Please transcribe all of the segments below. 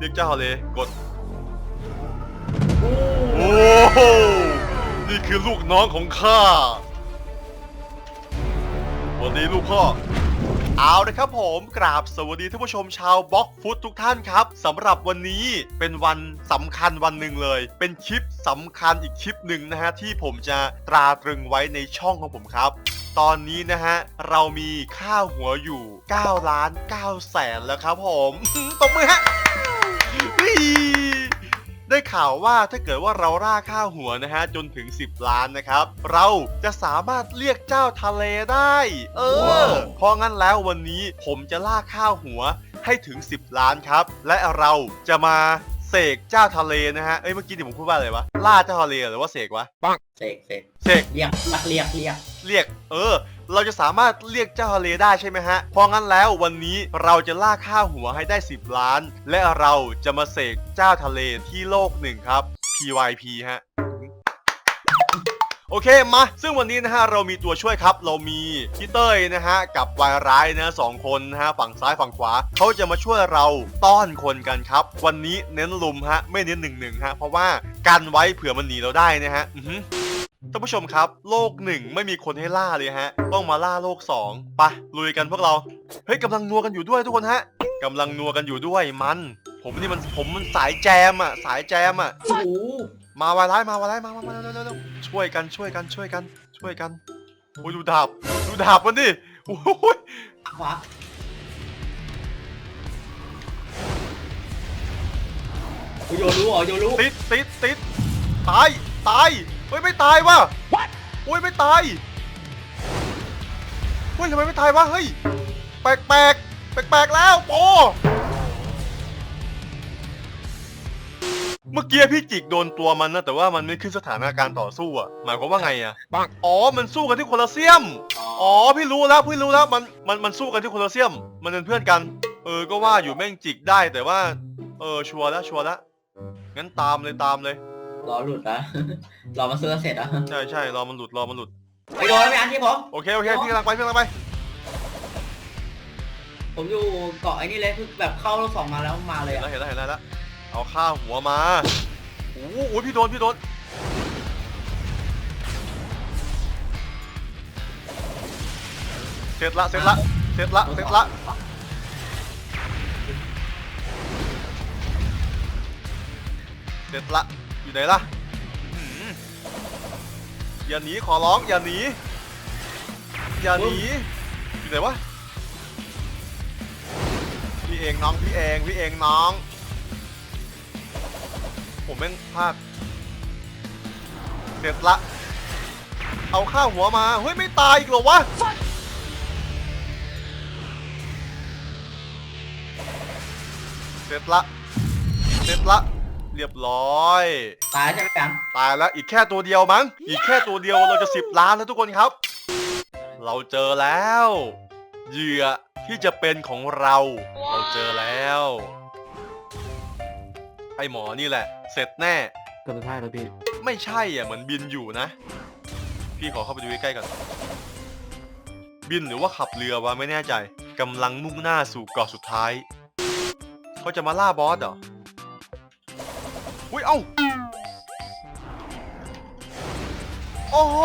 เรียกเจ้าเลกดโอ้โหนี่คือลูกน้องของข้าสวันนี้ลูกพ่อ เอาละครับผมกราบสวัสดีท่านผู้ชมชาวบล็อกฟุตทุกท่านครับสำหรับวันนี้เป็นวันสำคัญวันหนึ่งเลย เป็นคลิปสำคัญอีกคลิปหนึ่งนะฮะที่ผมจะตราตรึงไว้ในช่องของผมครับตอนนี้นะฮะ เรามีค่าหัวอยู่9ล้าน9แสนแล้วครับผมตบมือฮะ ได้ข่าวว่าถ้าเกิดว่าเราล่าค่าหัวนะฮะจนถึง 10 ล้านนะครับ เราจะสามารถเรียกเจ้าทะเลได้ เออเพราะงั้นแล้ววันนี้ผมจะล่าค่าหัวให้ถึง 10 ล้านครับ และเราจะมาเสกเจ้าทะเลนะฮะ เอ้ยเมื่อกี้ที่ผมพูดว่าอะไรวะ ล่าเจ้าทะเลหรือว่าเสกวะเสกเสกเสกเรียกเรียกเรียก เรียก เออ เราจะสามารถเรียกเจ้าทะเลได้ใช่ไหมฮะ เพราะงั้นแล้ววันนี้เราจะล่าค่าหัวให้ได้ 10 ล้าน และเราจะมาเสกเจ้าทะเลที่โลกหนึ่งครับ PYP ฮะโอเคมาซึ่งวันนี้นะฮะเรามีตัวช่วยครับ เรามีพี่เต้ยนะฮะกับวายร้ายนะสองคนนะฮะฝั่งซ้ายฝั่งขวาเขาจะมาช่วยเราต้อนคนกันครับ วันนี้เน้นลุมฮะไม่เน้นหนึ่งหนึ่งฮะเพราะว่ากันไว้เผื่อมันหนีเราได้นะฮะอือ ท่านผู้ชมครับ โลกหนึ่งไม่มีคนให้ล่าเลยฮะ ต้องมาล่าโลกสองไปะลุยกันพวกเราเฮ้ยกำลังนัวกันอยู่ด้วยทุกคนฮะกำลังนัวกันอยู่ด้วยมัน ผมนี่มันผมมันสายแจมอะสายแจมอะโอ้โหมาวายร้ายมาวายร้ายมามามาเร็วเร็วเร็วช่วยกันช่วยกันช่วยกันช่วยกันโอ้ยดูดาบดูดาบมันดิโอ้ยขวาโอ้ยโยรู้เหรอโยรู้ติดติดติดตายตาย เฮ้ยไม่ตายวะโอ้ยไม่ตายเฮ้ยทำไมไม่ตายวะเฮ้ยแปลกแปลกแปลกแปลกๆแล้วโปเมื่อกี้พี่จิกโดนตัวมันนะแต่ว่ามันไม่ขึ้นสถานการณ์ต่อสู้อะหมายความว่าไงอะอ๋อมันสู้กันที่โคลอสเซียมอ๋อพี่รู้แล้วพี่รู้แล้วมันมันมันสู้กันที่โคลอสเซียม มันเป็นเพื่อนกัน เออก็ว่าอยู่แม่งจิกได้แต่ว่า เออชัวร์แล้วชัวร์แล้วงั้นตามเลยตามเลย รอหลุดนะ รอมาซื้อเสร็จอะใช่ใช่รอมันหลุดรอมันหลุดไปโดนไม่อันที่ผม โอเคโอเคพี่กำลังไปพี่กำลังไปผมอยู่เกาะไอ้นี่เลยคือแบบเข้ารถสองมาแล้วมาเลยเห็นอะแล้วเห็นแล้วเห็นแล้วแล้วเอาข้าหัวมาโอ้โหโอ้ยพี่โดนพี่โดนเสร็จละเสร็จละเสร็จละเสร็จละเสร็จละ อยู่ไหนล่ะอื้อหืออย่าหนีขอร้องอย่าหนีอย่าหนีอยู่ไหนวะพี่เองน้องพี่เองพี่เองน้อง ผมแม่งพลาดเสร็จละ เอาข้าวหัวมาเฮ้ยไม่ตายอีกเหรอวะเสร็จละเสร็จละ เรียบร้อย ตายใช่ไหมกันตายแล้วอีกแค่ตัวเดียวมั้ง อีกแค่ตัวเดียวเราจะสิบล้านแล้วทุกคนครับ เราเจอแล้วเหยื่อที่จะเป็นของเรา เราเจอแล้ว ไอหมอนี่แหละ เสร็จแน่ก็จะใช่แล้วพี่ไม่ใช่อะเหมือนบินอยู่นะ พี่ขอเข้าไปดูใกล้ๆก่อน บินหรือว่าขับเรือวะไม่แน่ใจกำลังมุ่งหน้าสู่เกาะสุดท้าย เขาจะมาล่าบอสเหรอ อุ้ยเอ้าโอ้โห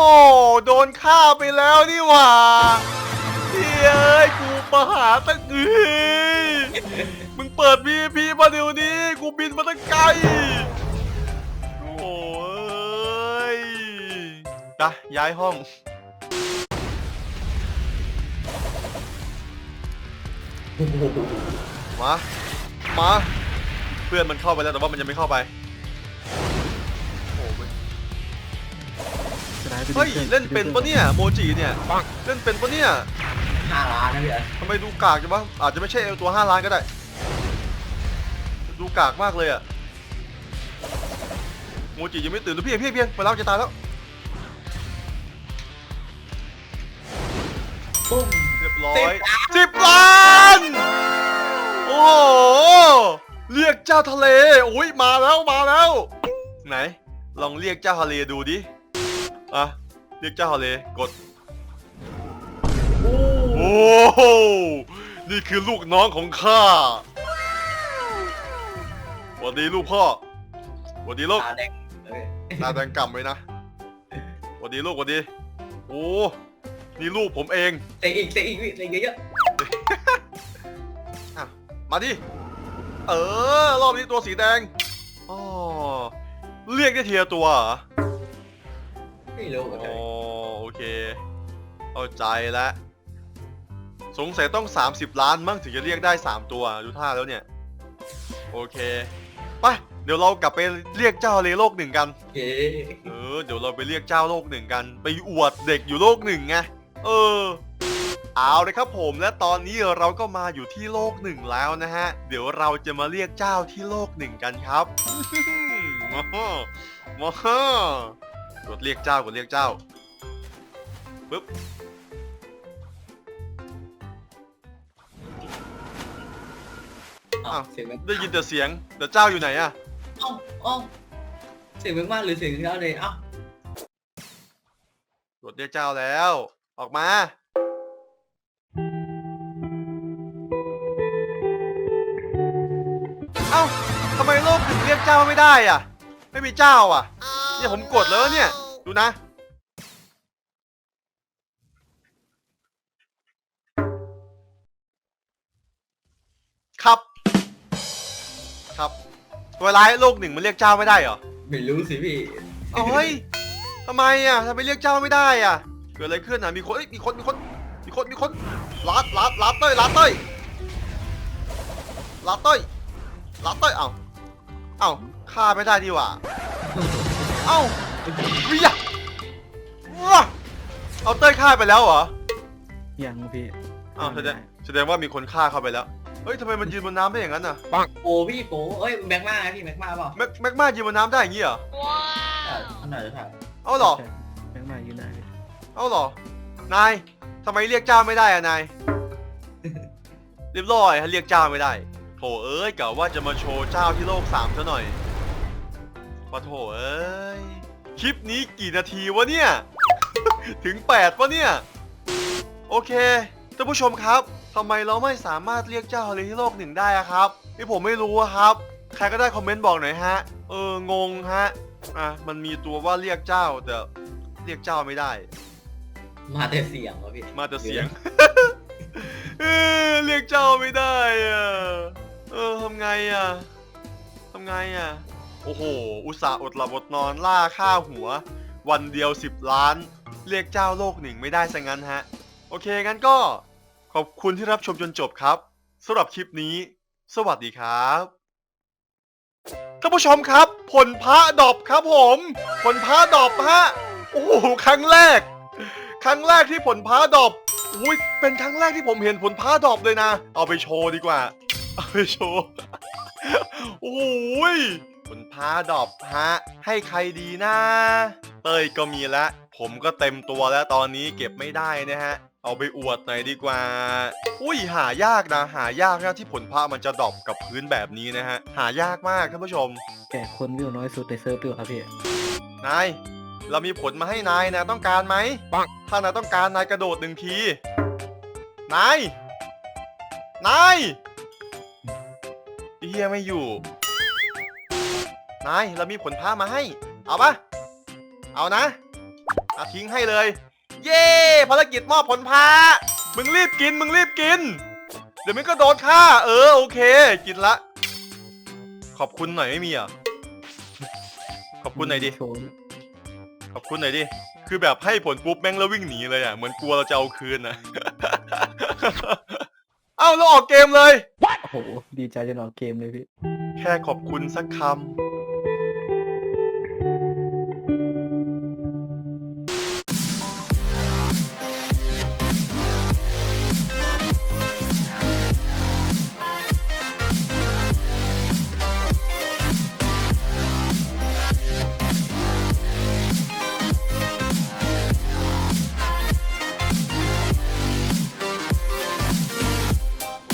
โดนฆ่าไปแล้วนี่หว่าเฮ้ยกูประหาตั้งเอ้ยมึงเปิด PVP มาเดี๋ยวนี้ กูบินมาตั้งไกล โอ้ยไปย้ายห้อง มา มา เพื่อนมันเข้าไปแล้วแต่ว่ามันยังไม่เข้าไป จะได้ไปเฮ้ย เล่นเป็นปะเนี่ยโมจิเนี่ยเล่นเป็นปะเนี่ยห้าล้านนะพี่เอ๋ทำไมดูกากจังวะอาจจะไม่ใช่ตัวห้าล้านก็ได้ ดูกากมากเลยอะโมจิยังไม่ตื่นเลยพี่เพียงเพียงไปแล้วจะตายแล้วปุ้มเรียบร้อสิยบล้านสิบล้านโอ้โหเรียกเจ้าทะเลอุ้ยมาแล้วมาแล้ว ไหน ลองเรียกเจ้าทะเลดูดิ อะเรียกเจ้าทะเลกดโอ้โอ้โหนี่คือลูกน้องของข้าวัสดีลูกพ่อหวัสดีลูกตาแดงเลยตาแดงกำไว้นะหวัสดีลูกหวัสดี โอ้นี่ลูกผมเองเตะอีกเตะอีกพี่เตะเยอะอะมาดิเออ รอบนี้ตัวสีแดงอ๋อเรียกได้ทีละตัวเหรอๆ ไม่รู้เหมือนอ๋กัอนโอเค เข้าใจแล้ว สงสัยต้อง 30 ล้านมั้งถึงจะเรียกได้ 3 ตัว ดูท่าแล้วเนี่ย โอเค ไป เดี๋ยวเรากลับไปเรียกเจ้าเลโลกหนึ่งกันเย้เออ เดี๋ยวเราไปเรียกเจ้าโลกหนึ่งกัน ไปอวดเด็กอยู่โลกหนึ่งไง เออ เอาเลยครับผม และตอนนี้เราก็มาอยู่ที่โลกหนึ่งแล้วนะฮะ เดี๋ยวเราจะมาเรียกเจ้าที่โลกหนึ่งกันครับมาฮ่ามาฮ่า กดเรียกเจ้ากดเรียกเจ้าปึ๊บอ้าวเสียงแม็กได้ยินแต่เสียงแต่เจ้าอยู่ไหนอะเอ้าเอ้าเสียงแม็กมากหรือเสียงเท้าเลยเอ้ากดเรียกเจ้าแล้ว ออกมาเอ้าทำไมโลกถึงเรียกเจ้าไม่ได้อะ ไม่มีเจ้าอะ เนี่ยผมกดแล้วเนี่ย ดูนะ ครับครับเวลาโลกหนึ่งมันเรียกเจ้าไม่ได้เหรอไม่รู้สิพี่เอาเฮ้ยทำไมอะทำไมเรียกเจ้าไม่ได้อะ เกิดอะไรขึ้นอะมีคนเอ้ยมีคนมีคนมีคนมีคนลาดลาดลาดเต้ยลาดเต้ยลาดเต้ยลาดเต้ยเอ้าเอ้าฆ่าไม่ได้ดีหว่า เอ้าวิยะว้าเอาเต้ยฆ่าไปแล้วเหรอยังพี่อ้าวแสดงแสดงว่ามีคนฆ่าเข้าไปแล้ว เฮ้ยทำไมมันยืนบนน้ำได้อย่างนั้นน่ะโอ้พี่โกเอ้ยแม็กมาไงพี่แม็กมาเปล่าแม็กแม็กมายืนบนน้ำได้อย่างงี้เหรอใช่อันไหนจะถ่ายเอาเหรอใช่แบงค์มายืนได้พี่เอาเหรอนายทำไมเรียกเจ้าไม่ได้อะนายเรียบร้อยฮะเรียกเจ้าไม่ได้โถเอ้ยกะว่าจะมาโชว์เจ้าที่โลกสามซะหน่อย ปะโถเอ้ย คลิปนี้กี่นาทีวะเนี่ย ถึงแปดวะเนี่ย โอเคท่านผู้ชมครับทำไมเราไม่สามารถเรียกเจ้าเลยที่โลกหนึ่งได้อะครับนี่ผมไม่รู้อะครับ ใครก็ได้คอมเมนต์บอกหน่อยฮะ เอองงฮะ อะ มันมีตัวว่าเรียกเจ้าแต่เรียกเจ้าไม่ได้ มาแต่เสียงวะพี่มาแต่เสียง เออเรียกเจ้าไม่ได้อะเออทำไงอะทำไงอะ โอ้โห อุตส่าห์อดหลับอดนอนล่าค่าหัว วันเดียว 10 ล้าน เรียกเจ้าโลกหนึ่งไม่ได้ซะงั้นฮะ โอเคงั้นก็ ขอบคุณที่รับชมจนจบครับสำหรับคลิปนี้ สวัสดีครับท่านผู้ชมครับ ผลพระดอบครับผม ผลพระดอบฮะโอ้โหครั้งแรก ครั้งแรกที่ผลพระดอบอุ้ยเป็นครั้งแรกที่ผมเห็นผลพระดอบเลยนะ เอาไปโชว์ดีกว่า เอาไปโชว์โอ้ย ผลพระดอบฮะ ให้ใครดีนะ เต้ยก็มีแล้วผมก็เต็มตัวแล้วตอนนี้เก็บไม่ได้นะฮะ เอาไปอวดหน่อยดีกว่า อุ้ยหายากนะ หายากนะที่ผลพระมันจะดรอปกับพื้นแบบนี้นะฮะ หายากมากท่านผู้ชมแต่คนวิวน้อยสุดในเซิร์ฟด้วยครับพี่ นาย เรามีผลมาให้นายนะต้องการไหมปังถ้านายต้องการนายกระโดดหนึ่งที นาย นายเฮียไม่อยู่ นายเรามีผลผ้ามาให้ เอาปะเอานะเอาทิ้งให้เลย เย้ภารกิจมอบผลผ้ามึงรีบกินมึงรีบกิน เดี๋ยวมึงก็โดนฆ่า เออโอเค กินละ ขอบคุณหน่อยไม่มีเหรอะขอบคุณหน่อยดิโชว์ขอบคุณหน่อยดิคือแบบให้ผลปุ๊บแม่งแล้ววิ่งหนีเลยอะเหมือนกลัวเราจะเอาคืนนะเอ้าแล้วออกเกมเลย โอ้โห ดีใจจนออกเกมเลยพี่ แค่ขอบคุณสักค